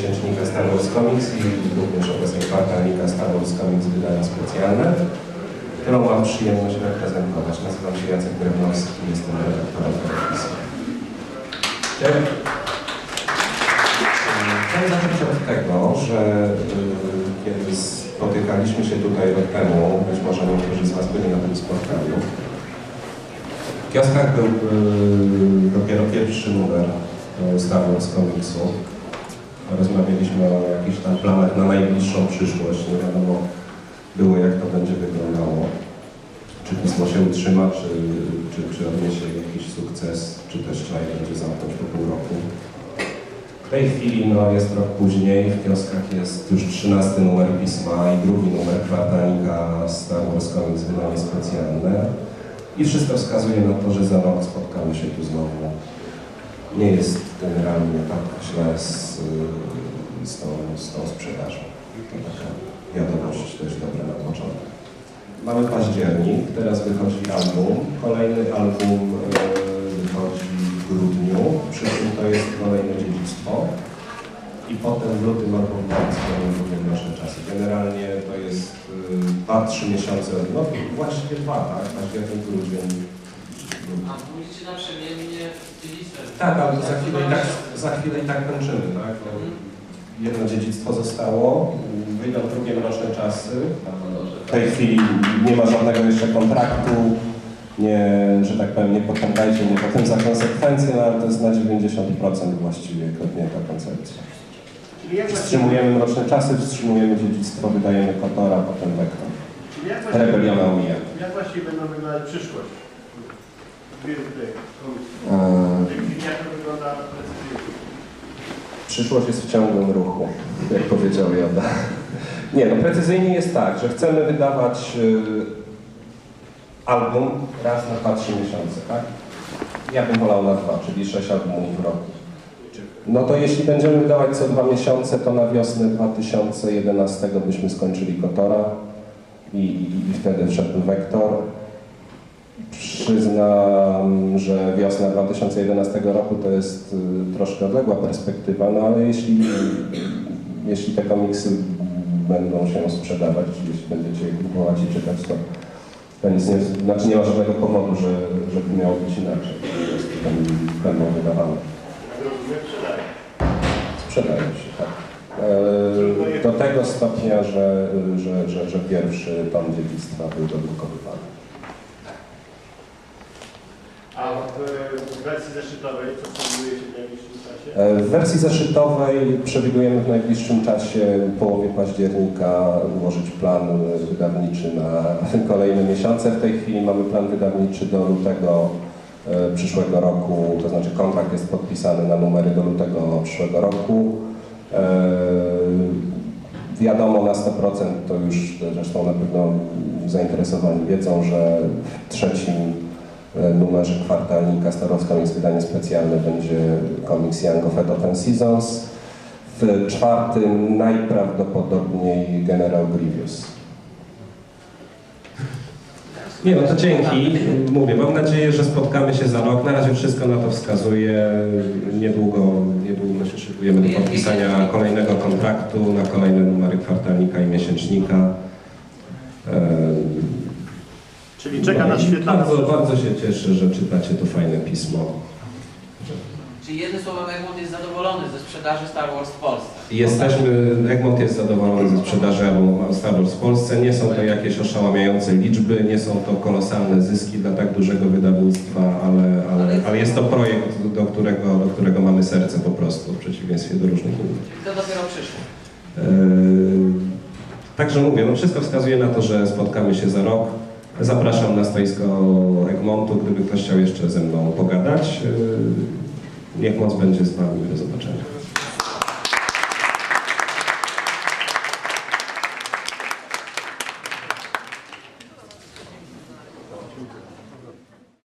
miesięcznika Star Wars Comics i również obecnie kwartalnika Star Wars Comics wydania specjalne, którą mam przyjemność reprezentować. Nazywam się Jacek Grewnowski, jestem redaktorem telewizji. Chciałem chciałem zacząć od tego, że y, kiedy spotykaliśmy się tutaj rok temu, być może niektórzy z Was byli na tym spotkaniu, w kioskach był y, dopiero pierwszy numer y, Star Wars komiksu. Rozmawialiśmy o jakichś tam planach na najbliższą przyszłość. Nie wiadomo było, jak to będzie wyglądało. Czy pismo się utrzyma, czy, czy, czy odniesie jakiś sukces, czy też trzeba je będzie zamknąć po pół roku. W tej chwili no, jest rok później, w kioskach jest już 13 numer pisma i drugi numer kwartalnika Star Wars Comics wydanie specjalne. I wszystko wskazuje na to, że za rok spotkamy się tu znowu. Nie jest generalnie tak źle z, y, z, tą, z tą sprzedażą. To taka wiadomość też dobra na początek. Mamy październik, teraz wychodzi album. Kolejny album y, wychodzi w grudniu. Przy czym to jest kolejne dziedzictwo. I potem w lutym będą drugie nasze czasy. Generalnie to jest 2-3 miesiące, no właściwie dwa, tak? Październik, grudzień. A mówicie na przemiennie dziedzictwem. Tak, ale to za chwilę i tak, za chwilę i tak kończymy, tak? No, jedno dziedzictwo zostało, wyjdą drugie mroczne czasy. W tej chwili nie ma żadnego jeszcze kontraktu, nie, że tak powiem, nie pociągajcie mnie potem za konsekwencje, no ale to jest na 90% właściwie koncepcja. Czyli jak właściwie, Wstrzymujemy mroczne czasy, wstrzymujemy dziedzictwo, wydajemy Kotora, potem właściwie, Rebeliona umija. jak właściwie będą wyglądać przyszłość? Przyszłość jest w ciągłym ruchu, jak powiedział Joda. Nie, no precyzyjnie jest tak, że chcemy wydawać y, album raz na 2-3 miesiące, tak? Ja bym wolał na dwa, czyli 6 albumów w roku. No to jeśli będziemy wydawać co dwa miesiące, to na wiosnę 2011 byśmy skończyli Kotora i, i, i wtedy wszedł Wektor. Przyznam, że wiosna 2011 roku to jest y, troszkę odległa perspektywa, no ale jeśli, jeśli te komiksy będą się sprzedawać, jeśli będziecie je kupować i czytać, to, to nic nie, znaczy nie ma żadnego powodu, że, żeby miało być inaczej. Po prostu będą- wydawane. Sprzedają się, tak. E, Do tego stopnia, że, że, że, że pierwszy tom dziedzictwa był dodrukowywany. A w wersji zeszytowej co planujecie w najbliższym czasie? E, W wersji zeszytowej przewidujemy w najbliższym czasie, połowie października, ułożyć plan wydawniczy na kolejne miesiące. W tej chwili mamy plan wydawniczy do lutego e, przyszłego roku, to znaczy kontrakt jest podpisany na numery do lutego przyszłego roku. E, Wiadomo na 100%, to już zresztą na pewno zainteresowani wiedzą, że w trzecim numerze kwartalnika Starowska jest wydanie specjalne, będzie komiks Young of Ten Seasons. W czwartym najprawdopodobniej General Grievous. Nie no, to dzięki. Mówię, mam nadzieję, że spotkamy się za rok. Na razie wszystko na to wskazuje. Niedługo, niedługo się szykujemy do podpisania kolejnego kontraktu na kolejne numery kwartalnika i miesięcznika. Czyli czeka na no i świetlane Bardzo, bardzo się cieszę, że czytacie to fajne pismo. Czyli jednym słowem Egmont jest zadowolony ze sprzedaży Star Wars w Polsce. Jesteśmy, Egmont jest zadowolony ze sprzedaży Star Wars w Polsce. Nie są to jakieś oszałamiające liczby, nie są to kolosalne zyski dla tak dużego wydawnictwa, ale, ale, ale jest to projekt, do którego, do którego mamy serce po prostu, w przeciwieństwie do różnych innych. Czyli to dopiero przyszło. Eee, Także mówię, no wszystko wskazuje na to, że spotkamy się za rok. Zapraszam na stoisko Egmontu, gdyby ktoś chciał jeszcze ze mną pogadać. Eee, Niech moc będzie z Wami. Do zobaczenia.